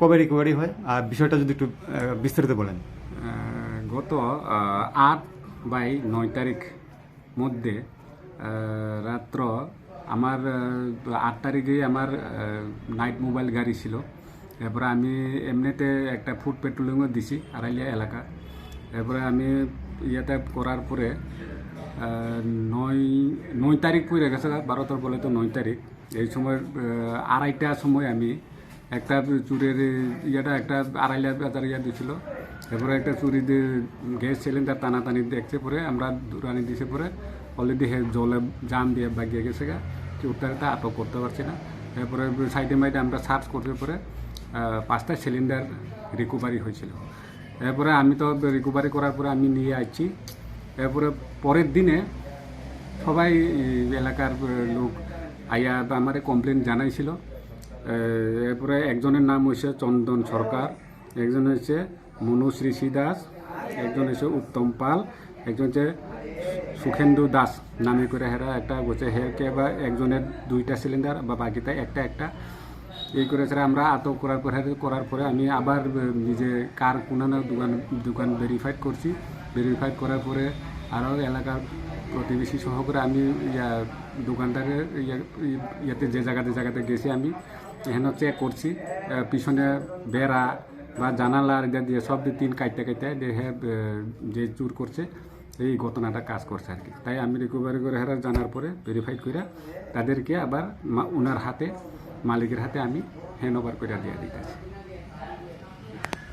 কবে রিকভারি হয়? আর বিষয়টা যদি একটু বিস্তারিত বলেন। গত আট বাই নয় তারিখ মধ্যে রাত্র আমার আট তারিখে আমার নাইট মোবাইল গাড়ি ছিল। এরপরে আমি এমনিতে একটা ফুড পেট্রোলিংও দিছি, আড়াইলিয়া এলাকা। এরপরে আমি ইয়াতে করার পরে নয় নয় তারিখ পড়ে গেছে ভারতের বলে তো নয় তারিখ। এই সময় আড়াইটার সময় আমি একটা চুরের ইয়েটা, একটা আড়াইলা বাজার ইয়া দিয়েছিল এরপরে একটা চুরি দিয়ে গ্যাস সিলিন্ডার টানাটানি দেখছে পরে, আমরা দূরানি দিছে পরে অলরেডি হে জলে জাম দিয়ে বাগিয়ে গেছে গা চোরটাকে আটক করতে পারছি না। এরপরে সাইডে মাইডে আমরা সার্চ করতে পরে পাঁচটা সিলিন্ডার রিকভারি হয়েছিল। এরপরে আমি তো রিকভারি করার পরে আমি নিয়ে আসছি এরপরে পরের দিনে সবাই এলাকার লোক আইয়া আমার কমপ্লেন জানাইছিল। এরপরে একজনের নাম হয়েছে চন্দন সরকার, একজন হচ্ছে মনুশ্রী শ্রী দাস একজন হচ্ছে উত্তম পাল, একজন হচ্ছে সুখেন্দু দাস নামে করে হেরা একটা বলছে হেরকে বা একজনের দুইটা সিলিন্ডার বা বাকিটা একটা একটা। এই করে ছাড়া আমরা আটক করার পরে করার পরে আমি আবার নিজে কার কোনানো দোকান দোকান ভেরিফাইড করছি। ভেরিফাইড করার পরে আরও এলাকার প্রতিবেশী সহ করে আমি ইয়া দোকানদারের ইয়া- ইয়াতে যে জায়গাতে জায়গাতে গেছি আমি। এখানে চেক করছি পিছনে বেড়া বা জানালার এটা দিয়ে সব দিয়ে তিন কাইতে কাইতে দেখে যে চুর করছে, এই ঘটনাটা কাজ করছে আর কি। তাই আমি রিকভারি করে হেরা জানার পরে ভেরিফাই করে তাদেরকে আবার ওনার হাতে, মালিকের হাতে আমি হ্যান্ড ওভার করে দিয়ে দিতেছি।